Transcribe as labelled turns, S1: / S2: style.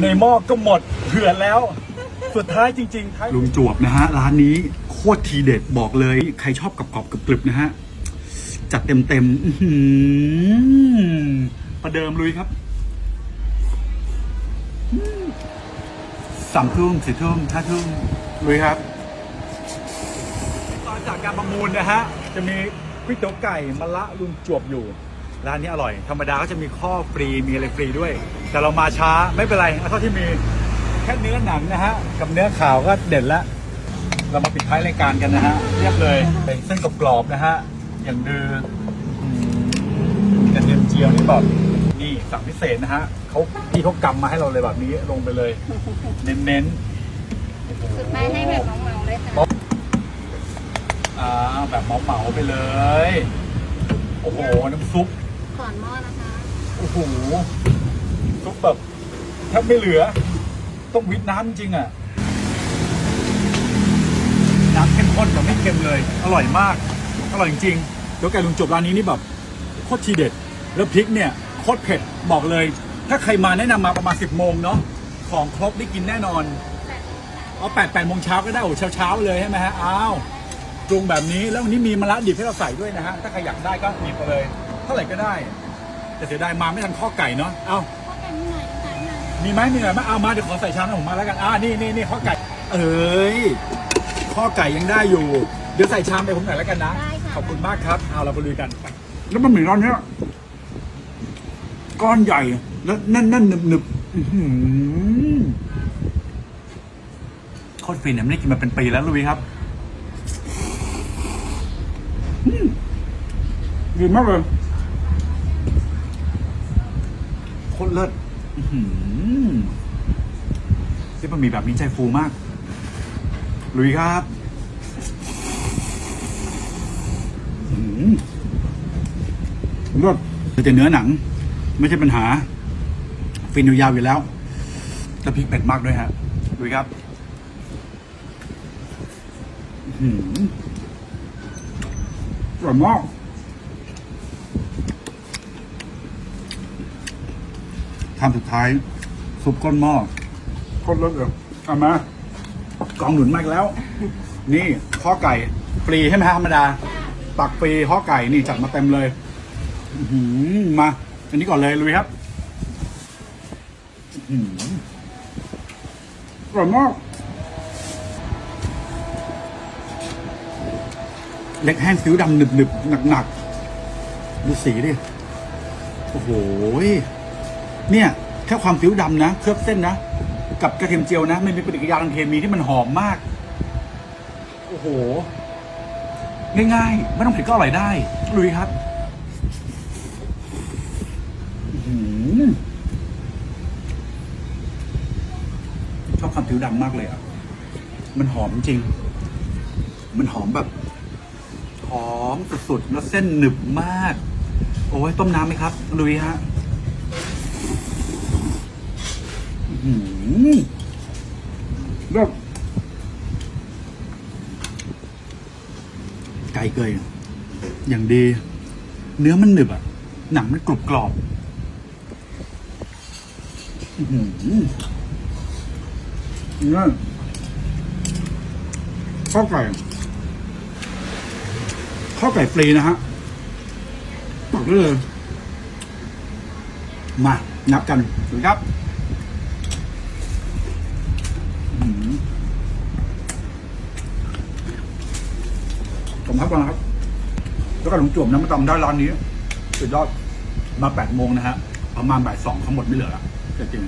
S1: ในหม้อก็หมดเผื่อแล้ว สุดท้ายจริงๆท้ายลุงจวบนะฮะ ร้านนี้โคตรทีเด็ดบอกเลย ใครชอบกรอบๆกรึบๆนะฮะ จัดเต็มๆอื้อหือประเดิมลุยครับอืมสามทุ่มสี่ทุ่มห้าทุ่มลุยครับ ตอนจากการประมูลนะฮะ จะมีก๋วยเตี๋ยวไก่มะละลุงจวบอยู่ ร้านนี้อร่อย ธรรมดาก็จะมีข้อฟรีมีอะไรฟรีด้วย แต่เรามาช้าไม่เป็นไรเอาเท่าที่มีแค่เนื้อหนังนะฮะกับเนื้อขาวก็เด็ดละเรามาปิดท้ายรายการกันนะฮะเรียบเลยเป็นเส้นกรอบๆนะฮะอย่างดืออืมกระเทียมเจียวนี่แบบนี่สั่งพิเศษนะฮะเขาพี่เขากำมาให้เราเลยแบบนี้ลงไปเลย เน้นๆโอ้โห
S2: สุดท้ายให้แบบเมาๆเลยค่ะ
S1: อ่าแบบเหมาๆไปเลย โอ้โห น้ำซุป
S2: ก่อนหม้อนะคะ
S1: โอ้โหซุปแบบแทบไม่เหลือ ต้องวิทน้ำจริงอะ น้ำเข้มข้นแต่ไม่เค็มเลย อร่อยมาก อร่อยจริงๆแล้วไก่ลุงจบร้านนี้นี่แบบโคตรทีเด็ด แล้วพริกเนี่ยโคตรเผ็ดบอกเลย ถ้าใครมาแนะนำมาประมาณ 10โมงเนาะของครบได้กินแน่นอนเอาแปดแปดโมงเช้าก็ได้โอ้เช้าเช้าๆเลยใช่ไหมฮะอ้าวปรุงแบบนี้แล้ววันนี้มีมะระดิบให้เราใส่ด้วยนะฮะถ้าใครอยากได้ก็หยิบไปเลย ท่าไหร่ก็ได้ แต่เสียดายมาไม่ทันข้อไก่เนาะเอา
S2: ข้อไก่นิดหน่อยค่ะหน่อย
S1: มีไหมมีหน่อยไหมเอามาเดี๋ยวขอใส่ชามให้ผมมาแล้วกันอ่านี่นี่นี่ข้อไก่ เอ้ยข้อไก่ยังได้อยู่ เดี๋ยวใส่ชามไปผมหน่อยแล้วกันนะ
S2: ได้ค่ะ
S1: ขอบคุณมากครับ เอาเราไปลุยกันแล้วมันเหมือนร้านเนี้ยก้อนใหญ่แล้วแน่นแน่นหนึบหนึบอื้อหือโคตรฟินเนี่ยไม่ได้กินมาเป็นปีแล้วลุยครับอืมดีมากเลย เลิศอื้อหือที่มันมีแบบนี้ใจฟูมาก ลุยครับอืมรสแต่เนื้อหนัง ไม่ใช่ปัญหา ฟินอยู่ยาวอยู่แล้วแล้วพริกเป็ดมากด้วยฮะดูครับอื้อหืออร่อยมาก ทำสุดท้าย ซุปก้นหม้อโคตรรสเลยเอามากองหนุนมากแล้ว นี่ข้อไก่ฟรีใช่ไหมฮะธรรมดา ตักฟรีข้อไก่นี่จัดมาเต็มเลยอื้อหือมา อันนี้ก่อนเลยลุยครับอื้อหืออร่อยมากเล็กแห้งซิ้วดำหนึบหนึบหนักหนักๆดูสีดิ โอ้โหย เนี่ยแค่ความซิ้วดำนะเคลือบเส้นนะกับกระเทียมเจียวนะมันมีปฏิกิริยาทางเคมีที่มันหอมมากโอ้โหง่ายๆ ไม่ต้องเผ็ดก็อร่อยได้ลุยครับอชอบความผิวดำมากเลยอะ มันหอมจริง มันหอมแบบ หอมสุดๆ แล้วเส้นหนึบมาก โอ้ยต้มน้ำไหมครับลุยฮะอื้อ หือแบบไก่เกยอย่างดี เนื้อมันหนึบอะ หนังมันกรุบกรอบอื้อหือนี่ข้าวไก่ข้าวไก่ฟรีนะฮะบอกได้เลย มา นับกันสวัสดีครับ พักก่อนนะครับ แล้วก็หลงจวบน้ำมันตำได้ร้านนี้สุดยอดมาแปดโมงนะฮะประมาณบ่ายสองทั้งหมดไม่เหลือละจริง